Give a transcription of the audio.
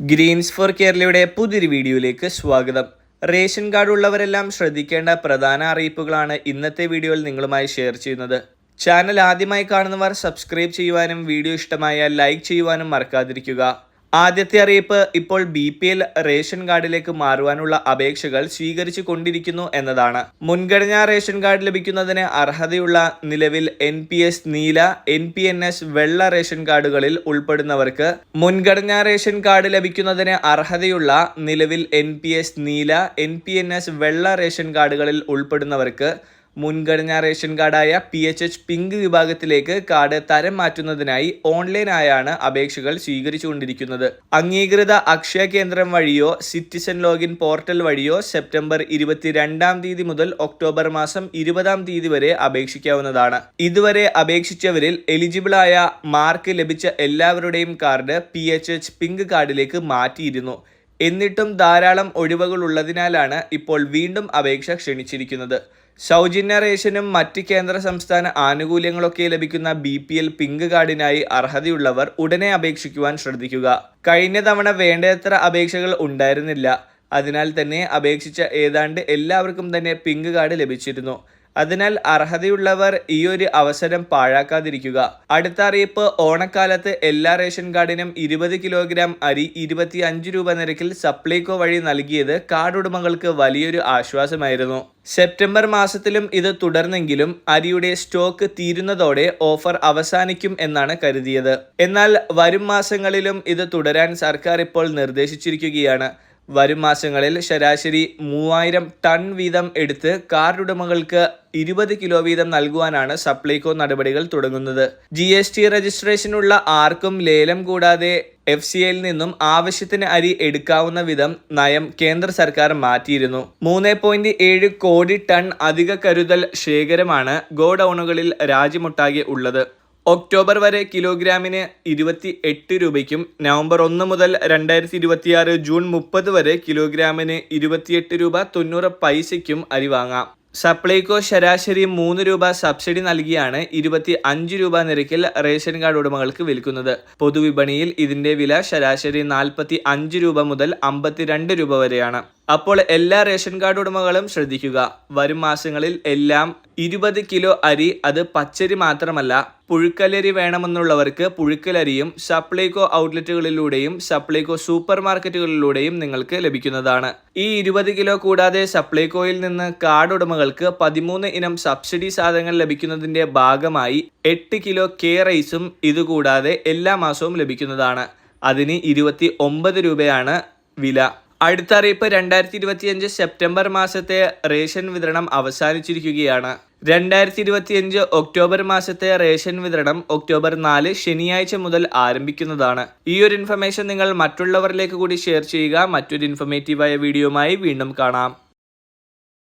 Green's four കേരളയുടെ പുതിയൊരു വീഡിയോയിലേക്ക് സ്വാഗതം. റേഷൻ കാർഡ് ഉള്ളവരെല്ലാം ശ്രദ്ധിക്കേണ്ട പ്രധാന അറിയിപ്പുകളാണ് ഇന്നത്തെ വീഡിയോയിൽ നിങ്ങളുമായി ഷെയർ ചെയ്യുന്നത്. ചാനൽ ആദ്യമായി കാണുന്നവർ സബ്സ്ക്രൈബ് ചെയ്യുവാനും വീഡിയോ ഇഷ്ടമായാൽ ലൈക്ക് ചെയ്യുവാനും മറക്കാതിരിക്കുക. ആദ്യത്തെ അറിയിപ്പ് ഇപ്പോൾ ബി പി എൽ റേഷൻ കാർഡിലേക്ക് മാറുവാനുള്ള അപേക്ഷകൾ സ്വീകരിച്ചു കൊണ്ടിരിക്കുന്നു എന്നതാണ്. മുൻഗണനാ റേഷൻ കാർഡ് ലഭിക്കുന്നതിന് അർഹതയുള്ള നിലവിൽ എൻ പി എസ് നീല എൻ പി എൻ എസ് വെള്ള റേഷൻ കാർഡുകളിൽ ഉൾപ്പെടുന്നവർക്ക് മുൻഗണനാ റേഷൻ കാർഡ് ലഭിക്കുന്നതിന് അർഹതയുള്ള നിലവിൽ എൻ പി എസ് നീല എൻ പി എൻ എസ് വെള്ള റേഷൻ കാർഡുകളിൽ ഉൾപ്പെടുന്നവർക്ക് മുൻഗണനാ റേഷൻ കാർഡായ പി എച്ച് എച്ച് പിങ്ക് വിഭാഗത്തിലേക്ക് കാർഡ് തരം മാറ്റുന്നതിനായി ഓൺലൈനായാണ് അപേക്ഷകൾ സ്വീകരിച്ചുകൊണ്ടിരിക്കുന്നത്. അംഗീകൃത അക്ഷയ കേന്ദ്രം വഴിയോ സിറ്റിസൺ ലോഗിൻ പോർട്ടൽ വഴിയോ സെപ്റ്റംബർ ഇരുപത്തിരണ്ടാം തീയതി മുതൽ ഒക്ടോബർ മാസം ഇരുപതാം തീയതി വരെ അപേക്ഷിക്കാവുന്നതാണ്. ഇതുവരെ അപേക്ഷിച്ചവരിൽ എലിജിബിളായ മാർക്ക് ലഭിച്ച എല്ലാവരുടെയും card P H H pink കാർഡിലേക്ക് മാറ്റിയിരുന്നു. എന്നിട്ടും ധാരാളം ഒഴിവുകൾ ഉള്ളതിനാലാണ് ഇപ്പോൾ വീണ്ടും അപേക്ഷ ക്ഷണിച്ചിരിക്കുന്നത്. സൗജന്യ റേഷനും മറ്റ് കേന്ദ്ര സംസ്ഥാന ആനുകൂല്യങ്ങളൊക്കെ ലഭിക്കുന്ന ബി പി എൽ പിങ്ക് കാർഡിനായി അർഹതയുള്ളവർ ഉടനെ അപേക്ഷിക്കുവാൻ ശ്രദ്ധിക്കുക. കഴിഞ്ഞ തവണ വേണ്ടത്ര അപേക്ഷകൾ ഉണ്ടായിരുന്നില്ല. അതിനാൽ തന്നെ അപേക്ഷിച്ച ഏതാണ്ട് എല്ലാവർക്കും തന്നെ പിങ്ക് കാർഡ് ലഭിച്ചിരുന്നു. അതിനാൽ അർഹതയുള്ളവർ ഈ ഒരു അവസരം പാഴാക്കാതിരിക്കുക. അടുത്ത അറിയിപ്പ് ഓണക്കാലത്ത് എല്ലാ റേഷൻ കാർഡിനും ഇരുപത് കിലോഗ്രാം അരി ഇരുപത്തി അഞ്ച് രൂപ നിരക്കിൽ സപ്ലൈകോ വഴി നൽകിയത് കാർഡ് ഉടമകൾക്ക് വലിയൊരു ആശ്വാസമായിരുന്നു. സെപ്റ്റംബർ മാസത്തിലും ഇത് തുടർന്നെങ്കിലും അരിയുടെ സ്റ്റോക്ക് തീരുന്നതോടെ ഓഫർ അവസാനിക്കും എന്നാണ് കരുതിയത്. എന്നാൽ വരും മാസങ്ങളിലും ഇത് തുടരാൻ സർക്കാർ ഇപ്പോൾ നിർദ്ദേശിച്ചിരിക്കുകയാണ്. വരും മാസങ്ങളിൽ ശരാശരി മൂവായിരം ടൺ വീതം എടുത്ത് കാർഡുടമകൾക്ക് ഇരുപത് കിലോ വീതം നൽകുവാനാണ് സപ്ലൈകോ നടപടികൾ തുടങ്ങുന്നത്. ജി എസ് ടി രജിസ്ട്രേഷനുള്ള ആർക്കും ലേലം കൂടാതെ എഫ് സി ഐയിൽ നിന്നും ആവശ്യത്തിന് അരി എടുക്കാവുന്ന വിധം നയം കേന്ദ്ര സർക്കാർ മാറ്റിയിരുന്നു. മൂന്ന് പോയിന്റ് ഏഴ് കോടി ടൺ അധിക കരുതൽ ശേഖരമാണ് ഗോഡൌണുകളിൽ രാജ്യമൊട്ടാകെ ഉള്ളത്. ഒക്ടോബർ വരെ കിലോഗ്രാമിന് ഇരുപത്തി എട്ട് രൂപയ്ക്കും നവംബർ ഒന്ന് മുതൽ രണ്ടായിരത്തി ഇരുപത്തിയാറ് ജൂൺ മുപ്പത് വരെ കിലോഗ്രാമിന് ഇരുപത്തിയെട്ട് രൂപ തൊണ്ണൂറ് പൈസയ്ക്കും അരി വാങ്ങാം. സപ്ലൈകോ ശരാശരി മൂന്ന് രൂപ സബ്സിഡി നൽകിയാണ് ഇരുപത്തി അഞ്ച് രൂപ നിരക്കിൽ റേഷൻ കാർഡ് ഉടമകൾക്ക് വിൽക്കുന്നത്. പൊതുവിപണിയിൽ ഇതിന്റെ വില ശരാശരി നാൽപ്പത്തി അഞ്ച് രൂപ മുതൽ അമ്പത്തിരണ്ട് രൂപ വരെയാണ്. അപ്പോൾ എല്ലാ റേഷൻ കാർഡ് ഉടമകളും ശ്രദ്ധിക്കുക. വരും മാസങ്ങളിൽ എല്ലാം ഇരുപത് കിലോ അരി അത് പച്ചരി മാത്രമല്ല പുഴുക്കലരി വേണമെന്നുള്ളവർക്ക് പുഴുക്കലരിയും സപ്ലൈകോ ഔട്ട്ലെറ്റുകളിലൂടെയും സപ്ലൈകോ സൂപ്പർ മാർക്കറ്റുകളിലൂടെയും നിങ്ങൾക്ക് ലഭിക്കുന്നതാണ്. ഈ ഇരുപത് കിലോ കൂടാതെ സപ്ലൈകോയിൽ നിന്ന് കാർഡ് ഉടമകൾക്ക് പതിമൂന്ന് ഇനം സബ്സിഡി സാധനങ്ങൾ ലഭിക്കുന്നതിന്റെ ഭാഗമായി എട്ട് കിലോ കെ റൈസും ഇതുകൂടാതെ എല്ലാ മാസവും ലഭിക്കുന്നതാണ്. അതിന് ഇരുപത്തി ഒമ്പത് രൂപയാണ് വില. അടുത്ത അറിയിപ്പ് രണ്ടായിരത്തി ഇരുപത്തിയഞ്ച് സെപ്റ്റംബർ മാസത്തെ റേഷൻ വിതരണം അവസാനിച്ചിരിക്കുകയാണ്. രണ്ടായിരത്തി ഇരുപത്തിയഞ്ച് ഒക്ടോബർ മാസത്തെ റേഷൻ വിതരണം ഒക്ടോബർ നാല് ശനിയാഴ്ച മുതൽ ആരംഭിക്കുന്നതാണ്. ഈ ഒരു ഇൻഫർമേഷൻ നിങ്ങൾ മറ്റുള്ളവരിലേക്ക് കൂടി ഷെയർ ചെയ്യുക. മറ്റൊരു ഇൻഫർമേറ്റീവായ വീഡിയോയുമായി വീണ്ടും കാണാം.